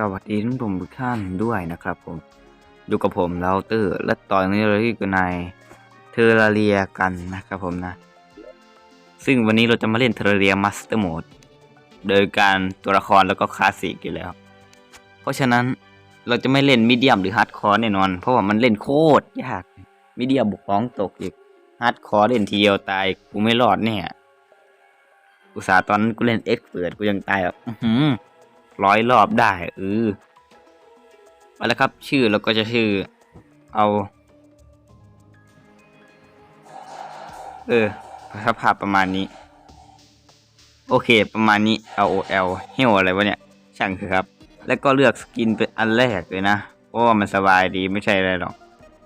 สวัสดีทุกท่านทุกท่านด้วยนะครับผมอยู่กับผมเราเตอร์และตอนนี้เราอยู่ในเทอร์เรียกันนะครับผมนะ ซึ่งวันนี้เราจะมาเล่นเทอร์เรียมาสเตอร์โหมดโดยการตัวละครแล้วก็คลาสสิกอยู่แล้ว เพราะฉะนั้นเราจะไม่เล่นมีเดียมหรือฮาร์ดคอร์แน่นอน เพราะว่ามันเล่นโคตรยากมีเดียมบุกฟ้องตกอีกฮาร์ดคอร์เล่นทีเดียวตายกูไม่รอดแน่อุตส่าห์ตอนนั้นกูเล่นเอ็กเปิดกูยังตายแบบอื้อหือ ร้อยรอบได้เออมาแล้วครับ ชื่อเราก็จะชื่อ เอา เออสภาพประมาณนี้ โอเค ประมาณนี้ L O L เฮลอะไรวะเนี่ย ช่างเถอะครับ แล้วก็เลือกสกินเป็นอันแรกเลยนะ เพราะว่ามันสบายดีไม่ใช่อะไรหรอก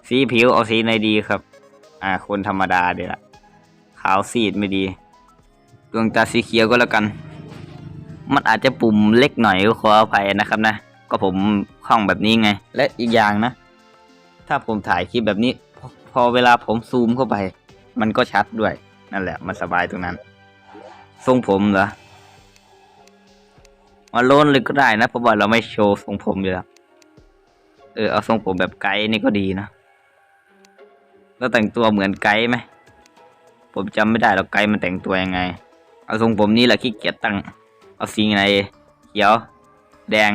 สีผิวเอาสีไหนดีครับ อ่า คนธรรมดาเดี๋ยวละขาวซีดไม่ดี ดวงตาสีเขียวก็แล้วกัน มันอาจจะปุ่มเล็กหน่อยก็ขออภัยนะครับนะ ก็ผมคล่องแบบนี้ไง และอีกอย่างนะ ถ้าผมถ่ายคลิปแบบนี้พอพอเวลาผมซูมเข้าไป มันก็ชัดด้วย นั่นแหละ มันสบายตรงนั้น ทรงผมเหรอมาโลนเลยก็ได้นะเพราะว่าเราไม่โชว์ทรงผมอยู่แล้วเออเอาทรงผมแบบไกด์นี่ก็ดีนะแล้วแต่งตัวเหมือนไกด์ไหมผมจำไม่ได้หรอกไกด์มันแต่งตัวยังไง เอาทรงผมนี่แหละขี้เกียจตั้ง เอาสีไหนเขียว แดง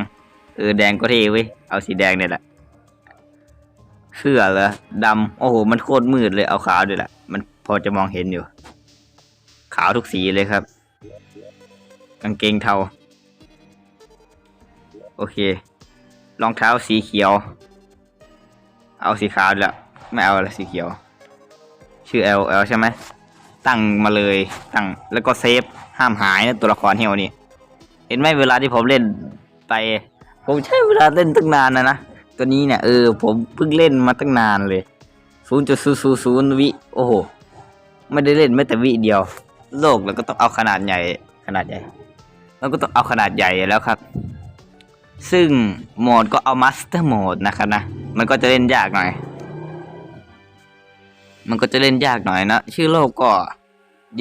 เออแดงก็เท่เว้ย เอาสีแดงเนี่ยแหละ เสื้อเหรอดำโอ้โห มันโคตรมืดเลย เอาขาวด้วยแหละ มันพอจะมองเห็นอยู่ ขาวทุกสีเลยครับ กางเกงเทา โอเค รองเท้าสีเขียว เอาสีขาวด้วยละไม่เอาละสีเขียว ชื่อ L L ใช่ไหมตั้งมาเลยตั้งแล้วก็เซฟห้ามหายนะตัวละครเฮลนี่ เห็นไหมเวลาที่ผมเล่นไป ผมใช้เวลาเล่นตั้งนานนะนะ ตัวนี้เนี่ยเออผมเพิ่งเล่นมาตั้งนานเลยศูนย์จุดศูนย์ศูนย์วิ โอ้โห ไม่ได้เล่นแม้แต่วิเดียว โลกแล้วก็ต้องเอาขนาดใหญ่ขนาดใหญ่แล้วก็ต้องเอาขนาดใหญ่แล้วครับ ซึ่งโหมดก็เอามาสเตอร์โหมดนะครับนะ มันก็จะเล่นยากหน่อย มันก็จะเล่นยากหน่อยนะ ชื่อโลกก็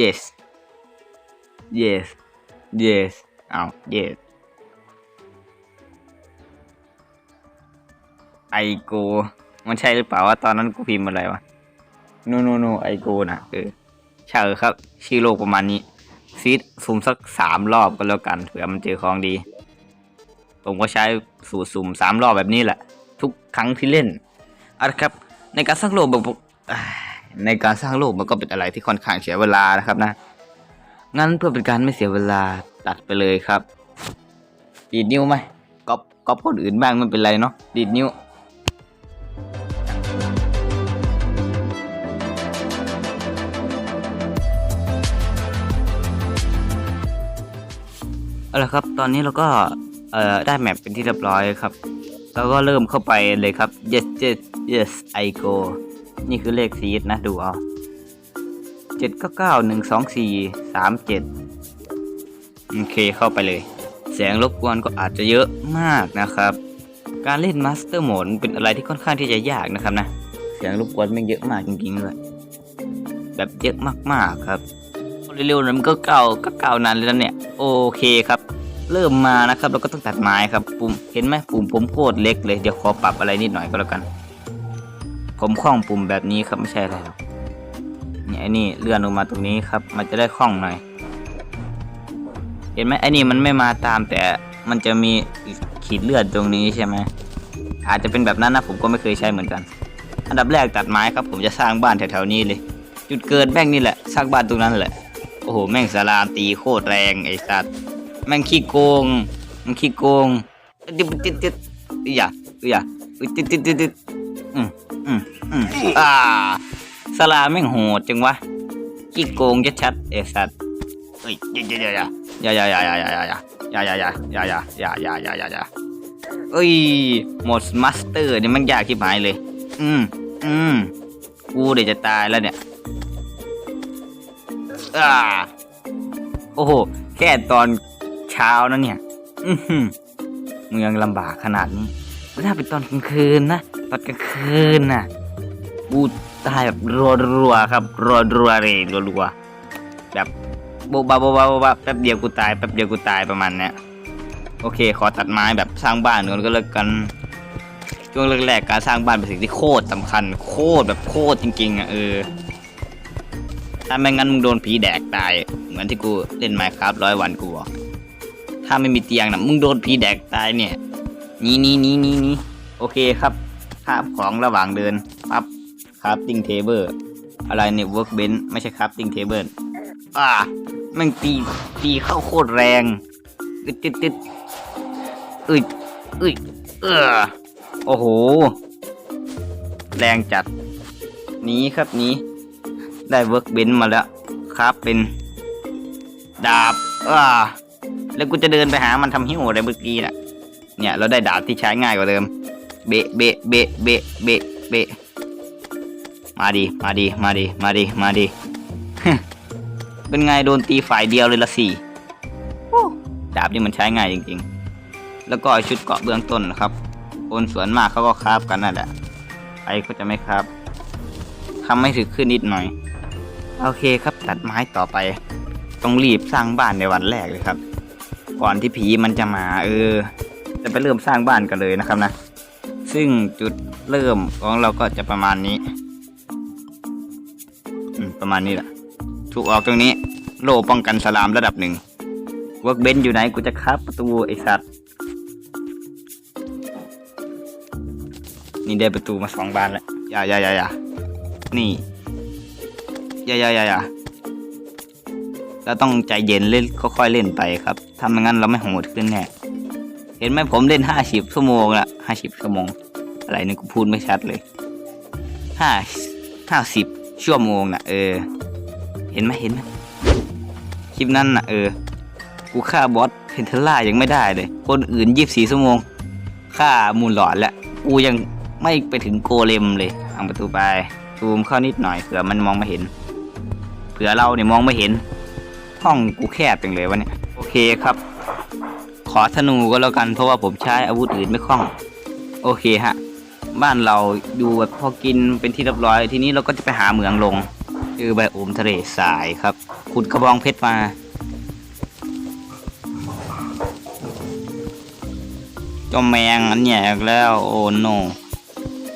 yes yes yes เอา yes ไอโกมันใช่หรือเปล่าว่าตอนนั้นกูพิมพ์อะไรวะ no no no ไอโกนะเออใช่ครับ ชื่อโลกประมาณนี้ฟีดสุ่มสักสามรอบก็แล้วกันเผื่อมันเจอของดี ผมก็ใช้สูตรสุ่มสามรอบแบบนี้แหละ ทุกครั้งที่เล่นเอาละครับ ในการสร้างโลกแบบในการสร้างโลกมันก็เป็นอะไรที่ค่อนข้างเสียเวลานะครับนะงั้นเพื่อเป็นการไม่เสียเวลา ตัดไปเลยครับ ดีดนิ้วไหมก๊อปก๊อปคนอื่นบ้างไม่เป็นไรเนาะดีดนิ้วเอาละครับตอนนี้เราก็เอ่อได้แมปเป็นที่เรียบร้อยครับแล้วก็เริ่มเข้าไปเลยครับ yes yes yes I go นี่คือเลขซีดนะดูเอาเจ็ดเก้าเก้าหนึ่งสองสี่สามเจ็ด โอเคเข้าไปเลยแสงรบกวนก็อาจจะเยอะมากนะครับ การเล่นมาสเตอร์โหมดเป็นอะไรที่ค่อนข้างที่จะยากนะครับนะ เสียงรบกวนมันเยอะมากจริงๆเลยแบบเยอะมากๆครับเร็วๆนั้นมันก็เก่าก็เก่านานเลยนะเนี่ยโอเคครับ เริ่มมานะครับเราก็ต้องตัดไม้ครับปุ่มเห็นไหมปุ่มผมโคตรเล็กเลยเดี๋ยวขอปรับอะไรนิดหน่อยก็แล้วกัน ผมคล้องปุ่มแบบนี้ครับไม่ใช่อะไรหรอกเนี่ยนี่เลื่อนลงมาตรงนี้ครับ มันจะได้คล่องหน่อย เห็นไหมไอ้นี่มันไม่มาตามแต่มันจะมีขีดเลือดตรงนี้ใช่ไหมอาจจะเป็นแบบนั้นนะผมก็ไม่เคยใช้เหมือนกัน อันดับแรกตัดไม้ครับผมจะสร้างบ้านแถวๆนี้เลย จุดเกิดแม่งนี่แหละสร้างบ้านตรงนั้นแหละโอ้โหแม่งสาราตีโคตรแรงไอ้สัตว์แม่งขี้โกงมันขี้โกงติดติดติดอย่าอย่าติดติดติดติดอืมอืมอืมอ่าสลาแม่งโหดจังวะขี้โกงชัดๆไอ้สัตว์ เฮ้ยอย่าอย่าอย่าอย่าอย่าอย่าอย่าอย่าอย่าอย่าอย่าอย่าอย่าอย่าอย่าอย่าอย่าอย่าเอ้ยหมดมาสเตอร์นี่มันยากที่หายเลย อืมอืมกูเดี๋ยวจะตายแล้วเนี่ยอ่าโอ้โห แค่ตอนเช้านะเนี่ย อือหือมึงยังลำบากขนาดนี้ถ้าเป็นตอนกลางคืนนะตอนกลางคืนน่ะกูตายแบบรัวๆครับรัวๆเลยรัวๆแบบ โบบาโบบาโบบาแป๊บเดียวกูตายแป๊บเดียวกูตายประมาณเนี้ยโอเค ขอตัดไม้แบบสร้างบ้านก่อนก็แล้วกันช่วงแรกๆการสร้างบ้านเป็นสิ่งที่โคตรสำคัญ โคตรแบบโคตรจริงๆอะเออถ้าไม่งั้นมึงโดนผีแดกตาย เหมือนที่กูเล่นไมค์ครับร้อยวันกูบอกถ้าไม่มีเตียงนะมึงโดนผีแดกตายเนี่ยนี่นี่นี่นี่นี่โอเคครับคาบของระหว่างเดินปั๊บคราฟติ้งเทเบิลอะไรเนี่ยเวิร์กเบนไม่ใช่คราฟติ้งเทเบิล อ่าม่งตีตีเข้าโคตรแรงตึ๊ดตึ๊ดตึ๊ดเอ้ยเอ้ยเออโอ้โห แรงจัด นี้ครับนี้ ได้เวิร์กเบนมาแล้วครับเป็น ดาบอ่าแล้วกูจะเดินไปหามันทำหิ้วอะไรเมื่อกี้น่ะ เนี่ย เราได้ดาบที่ใช้ง่ายกว่าเดิม เบะเบะเบะเบะเบะเบะมาดีมาดีมาดีมาดีมาดี เป็นไงโดนตีฝ่ายเดียวเลยละสี่โอ้ดาบนี่มันใช้ง่ายจริงๆ แล้วก็ชุดเกราะเบื้องต้นนะครับ คนส่วนมากเขาก็คราบกันนั่นแหละใครก็จะไม่คราบทำให้ถึกขึ้นนิดหน่อย โอเคครับตัดไม้ต่อไป ต้องรีบสร้างบ้านในวันแรกเลยครับ ก่อนที่ผีมันจะมา เออ จะไปเริ่มสร้างบ้านกันเลยนะครับนะ ซึ่งจุดเริ่มของเราก็จะประมาณนี้อืมประมาณนี้แหละ ถูกออกตรงนี้ โล่ป้องกันสลามระดับหนึ่งเวิร์กเบนอยู่ไหนกูจะคับประตูไอสัตว์ นี่ได้ประตูมาสองบานแล้วอย่าอย่าอย่าอย่านี่อย่าอย่าอย่าอย่าเราต้องใจเย็นเล่นค่อยๆเล่นไปครับถ้าไม่งั้นเราไม่โหดขึ้นแน่เห็นไหมผมเล่นห้าสิบชั่วโมงละห้าสิบชั่วโมง อะไรนี่กูพูดไม่ชัดเลยห้าห้าสิบชั่วโมงนะเออ เห็นไหมเห็นไหมคลิปนั้นน่ะเออ กูฆ่าบอสเพนเทล่ายังไม่ได้เลย คนอื่นยี่สิบสี่ชั่วโมงฆ่ามูลหลอดแล้วกูยังไม่ไปถึงโกเลมเลยทางประตูไปซูมเข้านิดหน่อยเผื่อมันมองไม่เห็น เผื่อเราเนี่ยมองไม่เห็น ห้องกูแคบจังเลยวะเนี่ยโอเคครับ ขอธนูก็แล้วกันเพราะว่าผมใช้อาวุธอื่นไม่คล่อง โอเคฮะ บ้านเราดูแบบพอกินเป็นที่เรียบร้อย ทีนี้เราก็จะไปหาเหมืองลง คือไบโอมทะเลทรายครับขุดกระบองเพชรมาจอมแมงอันแยกแล้วโอ้โน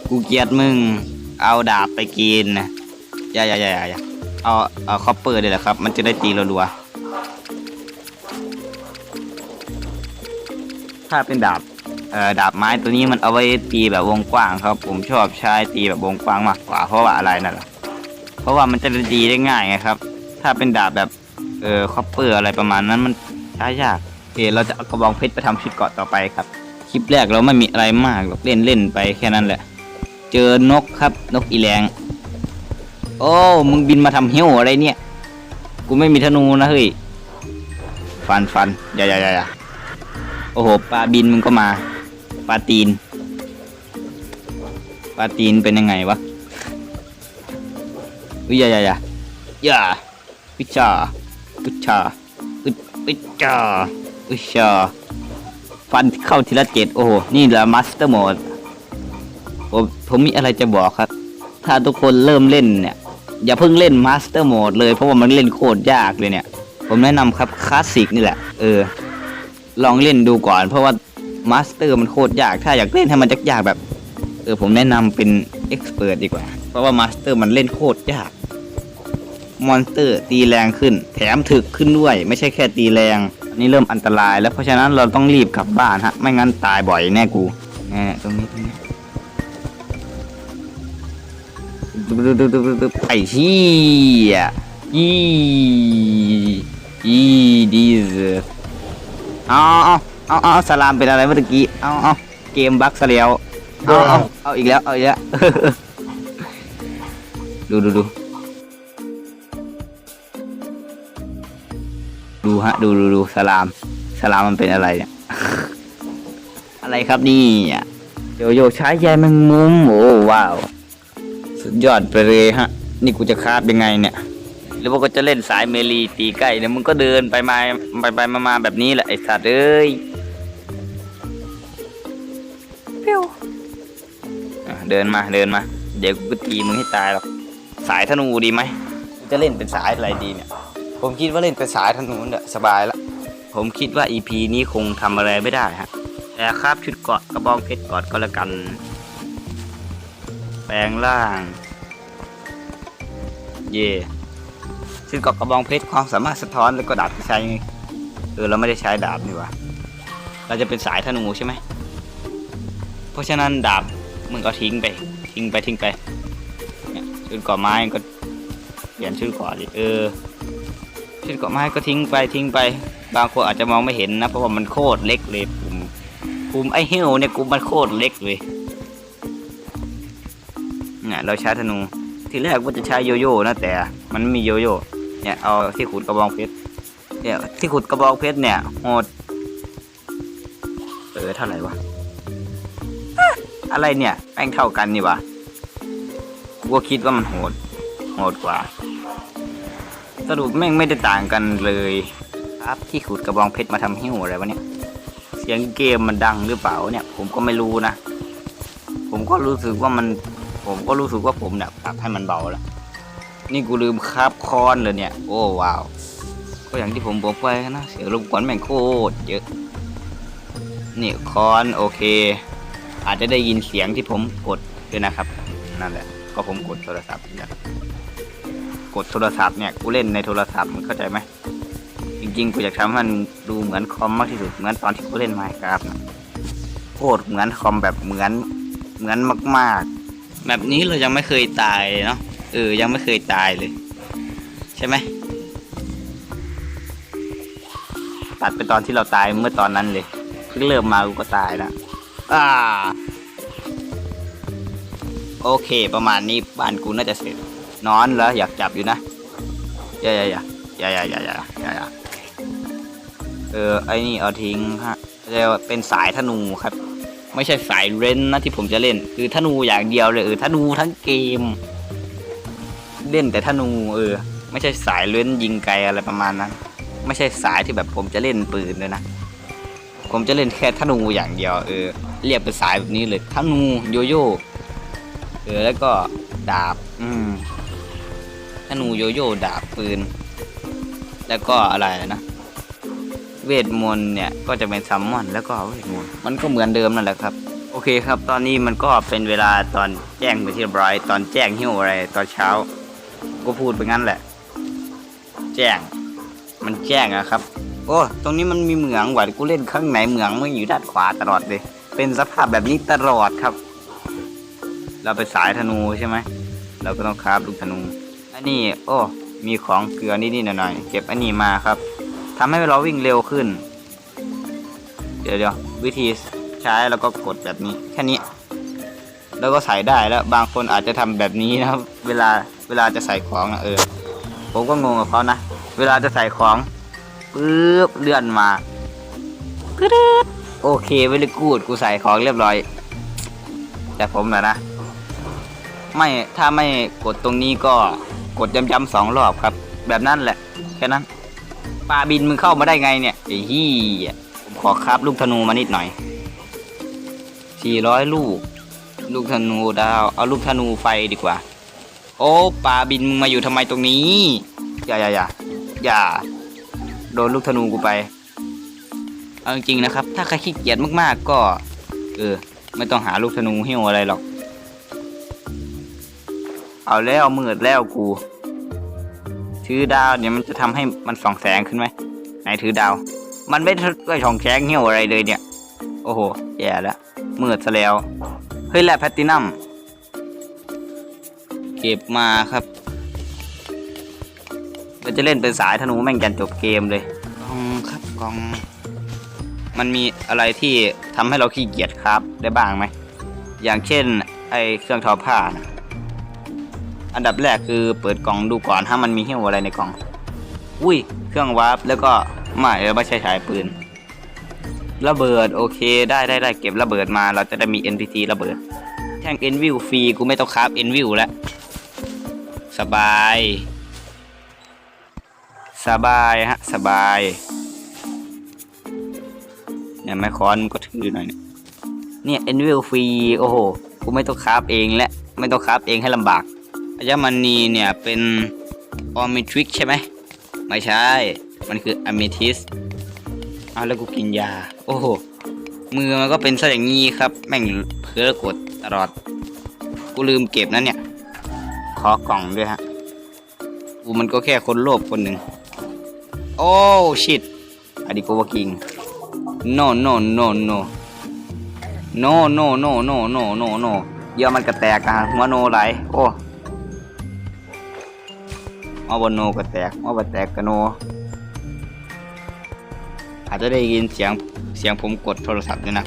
กูเกลียดมึง เอาดาบไปกินนะอย่าอย่าอย่าอย่าเอาเอาคอปเปอร์เลยแหละครับ มันจะได้ตีรัวๆถ้าเป็นดาบเอ่อดาบไม้ตัวนี้มันเอาไว้ตีแบบวงกว้างครับ ผมชอบใช้ตีแบบวงกว้างมากกว่าเพราะว่าอะไรนั่นแหละ ราะว่ามันจะตีได้ง่ายไงครับ ถ้าเป็นดาบแบบเออคอปเปอร์อะไรประมาณนั้นมันใช้ยากโอเคเราจะเอากระบองเพชรไปทำชุดเกาะต่อไปครับ คลิปแรกเราไม่มีอะไรมากหรอกเล่นเล่นไปแค่นั้นแหละ เจอนกครับนกอีแรงโอ้มึงบินมาทำเหี้ยวอะไรเนี่ย กูไม่มีธนูนะเฮ้ยฟันฟันอย่าอย่าอย่าโอ้โหปลาบินมึงก็มาปลาตีนปลาตีนเป็นยังไงวะ อุ้ยอย่าอย่าอย่าอย่าวิชาวิชาวิวิชาวิชาฟันเข้าทีละเจ็ดโอ้โหนี่แหละมาสเตอร์โหมดผมผมมีอะไรจะบอกครับ ถ้าทุกคนเริ่มเล่นเนี่ย อย่าเพิ่งเล่นมาสเตอร์โหมดเลยเพราะว่ามันเล่นโคตรยากเลยเนี่ย ผมแนะนำครับคลาสสิกนี่แหละ เออ ลองเล่นดูก่อน เพราะว่ามาสเตอร์มันโคตรยาก ถ้าอยากเล่นให้มันยากๆแบบ เออผมแนะนำเป็นเอ็กซ์เพรสดีกว่า เพราะว่ามาสเตอร์มันเล่นโคตรยาก มอนสเตอร์ตีแรงขึ้น แถมถึกขึ้นด้วย ไม่ใช่แค่ตีแรงอันนี้เริ่มอันตราย แล้วเพราะฉะนั้นเราต้องรีบกลับบ้านฮะ ไม่งั้นตายบ่อยแน่กูแน่ตรงนี้ตรงนี้ไอ้เหี้ยยี่ยี่ดีเซเอาเอาเอาเอาเอาสลามเป็นอะไรเมื่อกี้เอาเอาเกมบั๊กซะแล้วเอาเอาเอาอีกแล้วเอาอีกแล้วดูดูดู ดูฮะ ดูดูดูสลาม สลามมันเป็นอะไรเนี่ยอะไรครับนี่อะโยโย่ใช้ใยแมงมุมโอ้ว้าว สุดยอดไปเลยฮะ นี่กูจะคาบยังไงเนี่ยหรือว่าก็จะเล่นสายเมลีตีใกล้เนี่ยมึงก็เดินไปมาไปไปมามาแบบนี้แหละไอ้สัตว์เอ้ยเปียวอะเดินมาเดินมา เดี๋ยวกูก็ตีมึงให้ตายหรอกสายธนูดีไหมกูจะเล่นเป็นสายอะไรดีเนี่ย ผมคิดว่าเล่นเป็นสายธนูเนี่ยสบายละผมคิดว่า EP นี้คงทำอะไรไม่ได้ฮะแต่ครับชุดเกาะกระบองเพชรกอนก็แล้วกัน แปลงร่าง เย่ชุดเกาะกระบองเพชรความสามารถสะท้อนแล้วก็ดาบที่ใช้ไงเออเราไม่ได้ใช้ดาบนี่ว่าเราจะเป็นสายธนูใช่ไหมเพราะฉะนั้นดาบมึงก็ทิ้งไป ทิ้งไปทิ้งไปชุดเกราะไม้ก็เปลี่ยนชุดเกราดิเออ ชุดเกาะไม้ก็ทิ้งไปทิ้งไป บางคนอาจจะมองไม่เห็นนะเพราะว่ามันโคตรเล็กเลยปุ่มปุ่มไอเฮลเนี่ยกูมันโคตรเล็กเลยเนี่ยเราใช้ธนูทีแรกว่าจะใช้โยโย่นะแต่มันไม่มีโยโย่เนี่ยเอาที่ขุดกระบองเพชรเนี่ยที่ขุดกระบองเพชรเนี่ยโหดเออเท่าไหร่วะฮะอะไรเนี่ยแป้งเท่ากันนี่วะกูก็คิดว่ามันโหดโหดกว่า สรุปแม่งไม่ได้ต่างกันเลย ครับที่ขุดกระบองเพชรมาทำหิ้วอะไรวะเนี่ย เสียงเกมมันดังหรือเปล่าเนี่ย ผมก็ไม่รู้นะ ผมก็รู้สึกว่ามัน ผมก็รู้สึกว่าผมเนี่ยปรับให้มันเบาแล้ว นี่กูลืมคาบคอนเลยเนี่ย โอ้ว้าว ก็อย่างที่ผมบอกไปนะ เสียงรบกวนแม่งโคตรเยอะ นี่คอนโอเค อาจจะได้ยินเสียงที่ผมกดด้วยนะครับ นั่นแหละ ก็ผมกดโทรศัพท์เนี่ย กดโทรศัพท์เนี่ยกูเล่นในโทรศัพท์มึงเข้าใจไหมจริงๆกูอยากทำให้มันดูเหมือนคอมมากที่สุดเหมือนตอนที่กูเล่นไมค์ครับโคตรเหมือนคอมแบบเหมือนเหมือนมากๆ แบบนี้เรายังไม่เคยตายเนาะเออยังไม่เคยตายเลย ใช่ไหมตัดไปตอนที่เราตายเมื่อตอนนั้นเลยเพิ่งเริ่มมากูก็ตายแล้วอ่า โอเค ประมาณนี้บ้านกูน่าจะเสร็จ นอนแล้วอยากจับอยู่นะอย่าอย่าอย่าอย่าอย่าอย่าอย่าอย่าอย่าเออไอ้นี่เอาทิ้งฮะเรียกว่าเป็นสายธนูครับ ไม่ใช่สายเรนนะที่ผมจะเล่น คือธนูอย่างเดียวเลยเออธนูทั้งเกม เล่นแต่ธนูเออ ไม่ใช่สายเรนยิงไกลอะไรประมาณนั้นไม่ใช่สายที่แบบผมจะเล่นปืนเลยนะผมจะเล่นแค่ธนูอย่างเดียวเออเรียกเป็นสายแบบนี้เลยธนูโยโย่เออแล้วก็ดาบ อืม นูโยโย่ดาบปืน แล้วก็อะไรนะ เวทมนต์เนี่ยก็จะเป็นซัมมอนแล้วก็เวทมนต์มันก็เหมือนเดิมนั่นแหละครับ โอเคครับ ตอนนี้มันก็เป็นเวลาตอนแจ้งไปที่รียบร้อยตอนแจ้งหิ้วอะไรตอนเช้า ก็พูดไปงั้นแหละ แจ้ง มันแจ้งอะครับ โอ้ตรงนี้มันมีเหมืองว่ะกูเล่นข้างไหนเหมืองมันอยู่ด้านขวาตลอดเลย เป็นสภาพแบบนี้ตลอดครับ เราไปสายธนูใช่ไหมเราก็ต้องคราบลูกธนู อันนี้ โอ้ มีของเกลือนิดๆหน่อยๆเก็บอันนี้มาครับทำให้เราวิ่งเร็วขึ้น เดี๋ยวเดี๋ยววิธีใช้แล้วก็กดแบบนี้แค่นี้ แล้วก็ใส่ได้แล้วบางคนอาจจะทำแบบนี้นะครับ เวลาเวลาจะใส่ของนะเออผมก็งงกับเขานะเวลาจะใส่ของปึ๊บเลื่อนมากรึ๊ดโอเคเวลกูดกูใส่ของเรียบร้อย แต่ผมนะนะ ไม่ถ้าไม่กดตรงนี้ก็ กดย้ำๆสองรอบครับ แบบนั้นแหละ แค่นั้นปลาบินมึงเข้ามาได้ไงเนี่ยไอ้ฮี่ผมขอคราบลูกธนูมานิดหน่อยสี่ร้อยลูก ลูกธนูดาว เอาลูกธนูไฟดีกว่า โอ้ปลาบินมึงมาอยู่ทำไมตรงนี้ อย่าอย่าอย่าอย่า โดนลูกธนูกูไป เอาจริงๆนะครับ ถ้าใครขี้เกียจมากๆก็ เออ ไม่ต้องหาลูกธนูหิ้วอะไรหรอก เอาแล้วมืดแล้วกู ถือดาวเนี่ยมันจะทำให้มันส่องแสงขึ้นไหมไหนถือดาว มันไม่ได้ส่องแสงเหี้ยวอะไรเลยเนี่ย โอ้โหแย่แล้วมืดซะแล้ว เฮ้ยแหละแพตตินัมเก็บมาครับเราจะเล่นเป็นสายธนูแม่งยันจบเกมเลยกองครับกอง มันมีอะไรที่ทำให้เราขี้เกียจครับได้บ้างไหม อย่างเช่น ไอเครื่องทอผ้านะ อันดับแรกคือเปิดกล่องดูก่อนถ้ามันมีเหี้ยวอะไรในกล่อง อุ้ย เครื่องวาร์ปแล้วก็ไม่เออไม่ใช่ฉายปืน ระเบิดโอเคได้ได้ได้เก็บระเบิดมา เราจะได้มี NPC ระเบิด แท่ง n v i e w ฟรีกูไม่ต้องคราฟ n v i e w แล้วสบาย สบายฮะ สบายเนี่ยไมคอนก็ถือหน่อยเนี่ยเนี่ย n v i e w ฟรีโอ้โหกูไม่ต้องคราฟเองและไม่ต้องคราฟเองให้ลำบาก อัญมณีเนี่ยเป็นออมิทริกใช่ไหมไม่ใช่ มันคืออ m มทิสเอาแล้วกูกินยา โอ้โห มือมันก็เป็นซะอย่างงี้ครับ แม่งเพ้อกดตลอด กูลืมเก็บนะเนี่ย ขอกล่องด้วยฮะ กูมันก็แค่คนโลภคนหนึ่ง โอ้ชิตอดีโกวากิง no no no no no no no no no no no เดี๋ยวมันกระแตกอะหัวโนไหลโอ้ มาบนโนกระแตกมาบนแตกกระโน อาจจะได้ยินเสียงเสียงผมกดโทรศัพท์ด้วยนะ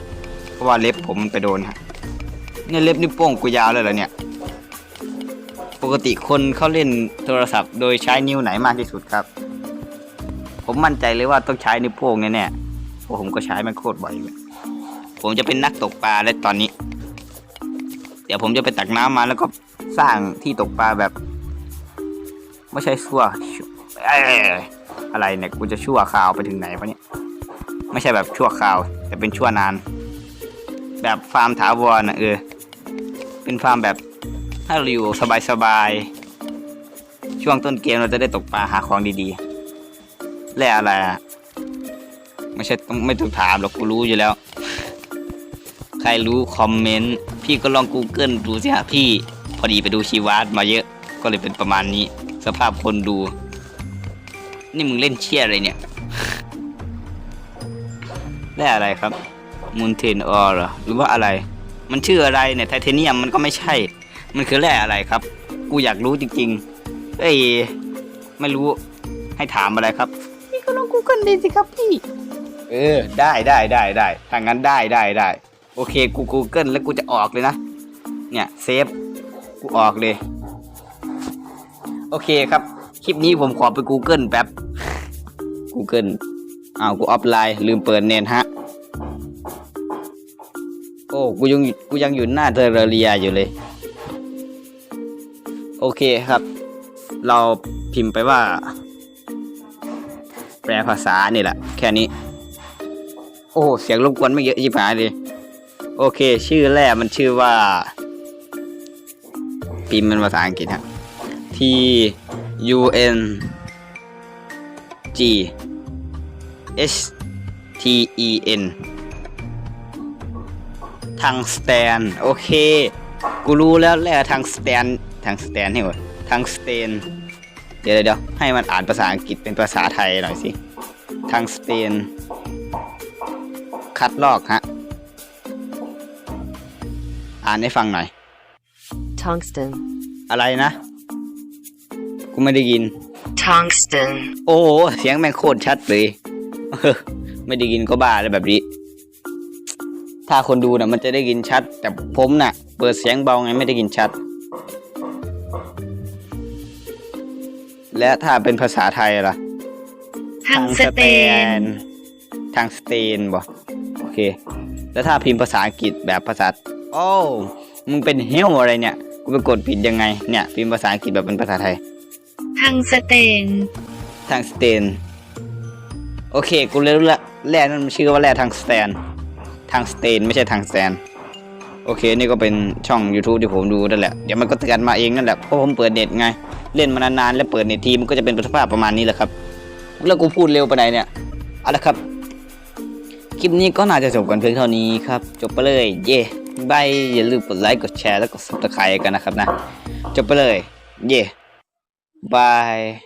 เพราะว่าเล็บผมมันไปโดนฮะเนี่ยเล็บนิ้วโป้งกูยาวเลยเหรอเนี่ย ปกติคนเขาเล่นโทรศัพท์โดยใช้นิ้วไหนมากที่สุดครับ ผมมั่นใจเลยว่าต้องใช้นิ้วโป้งแน่ๆเพราะผมก็ใช้มันโคตรบ่อยเลยผมจะเป็นนักตกปลาแล้วตอนนี้ เดี๋ยวผมจะไปตักน้ำมาแล้วก็สร้างที่ตกปลาแบบ ไม่ใช่ชั่วอะไรเนี่ยกูจะชั่วคราวไปถึงไหนวะเนี่ยไม่ใช่แบบชั่วคราว แต่เป็นชั่วนาน แบบฟาร์มถาวรนะเออเป็นฟาร์มแบบถ้าเราอยู่สบายๆช่วงต้นเกมเราจะได้ตกปลาหาของดีๆแร่อะไรอะไม่ใช่ต้องไม่ต้องถามหรอกกูรู้อยู่แล้ว ใครรู้คอมเมนต์พี่ก็ลอง Google ดูสิฮะพี่ พอดีไปดูชีวัตมาเยอะก็เลยเป็นประมาณนี้ สภาพคนดู นี่มึงเล่นเชี่ยอะไรเนี่ยแร่อะไรครับมูนเทนออร์หรือว่าอะไร มันชื่ออะไรเนี่ยไทเทเนียมมันก็ไม่ใช่ มันคือแร่อะไรครับ กูอยากรู้จริงๆเอ้ยไม่รู้ให้ถามอะไรครับพี่ก็ลองกูเกิลดีสิครับพี่ เออ ได้ได้ได้ได้ถ้างั้นได้ได้ได้โอเคกูกูเกิลแล้วกูจะออกเลยนะ เนี่ยเซฟกูออกเลย โอเคครับ คลิปนี้ผมขอไป Google แป๊บ Google อ้าวกูออฟไลน์ลืมเปิดเน็ตฮะ โอ้กูยังกูยังอยู่หน้าเทอร์เรียอยู่เลย โอเคครับ เราพิมพ์ไปว่า แปลภาษานี่แหละ แค่นี้ โอ้เสียงรบกวนไม่เยอะชิบหายเลย โอเค ชื่อแรกมันชื่อว่า พิมพ์เป็นภาษาอังกฤษฮะ T U N G H T E N ทางสแตน โอเค กูรู้แล้วแหละทางสแตนทางสแตนนี่หมดทางสเตน เดี๋ยวเดี๋ยวให้มันอ่านภาษาอังกฤษเป็นภาษาไทยหน่อยสิ ทางสเตน คัดลอกฮะ อ่านให้ฟังหน่อย Tungsten. อะไรนะกู ไม่ได้ยิน Tungsten. โอ้โหเสียงแม่งโคตรชัดเลยเออไม่ได้ยินก็บ้าแล้วแบบนี้ ถ้าคนดูน่ะมันจะได้ยินชัด แต่ผมน่ะ เปิดเสียงเบาไงไม่ได้ยินชัด และถ้าเป็นภาษาไทยล่ะ Tungsten. ทางสเตนบ่โอเค แล้วถ้าพิมพ์ภาษาอังกฤษแบบภาษา โอ้ มึงเป็นเฮลอะไรเนี่ย กูไปกดผิดยังไง เนี่ย พิมพ์ภาษาอังกฤษแบบเป็นภาษาไทย Tungsten. ทางสเตน โอเค กูเลยรู้ละแร่นั่นมันชื่อว่าแร่ทางสแตน ทางสเตนไม่ใช่ทางสแตน โอเค นี่ก็เป็นช่อง YouTube ที่ผมดูนั่นแหละ เดี๋ยวมันก็เตือนมาเองนั่นแหละ เพราะผมเปิดเน็ตไง เล่นมานานๆ แล้วเปิดเน็ตทีมันก็จะเป็นสภาพประมาณนี้แหละครับ แล้วกูพูดเร็วไปไหนเนี่ย เอาละครับ คลิปนี้ก็น่าจะจบกันเพียงเท่านี้ครับ จบไปเลย เย่บายอย่าลืมกดไลค์ กดแชร์ แล้วกด subscribe กันนะครับนะ จบไปเลย เย่ Bye.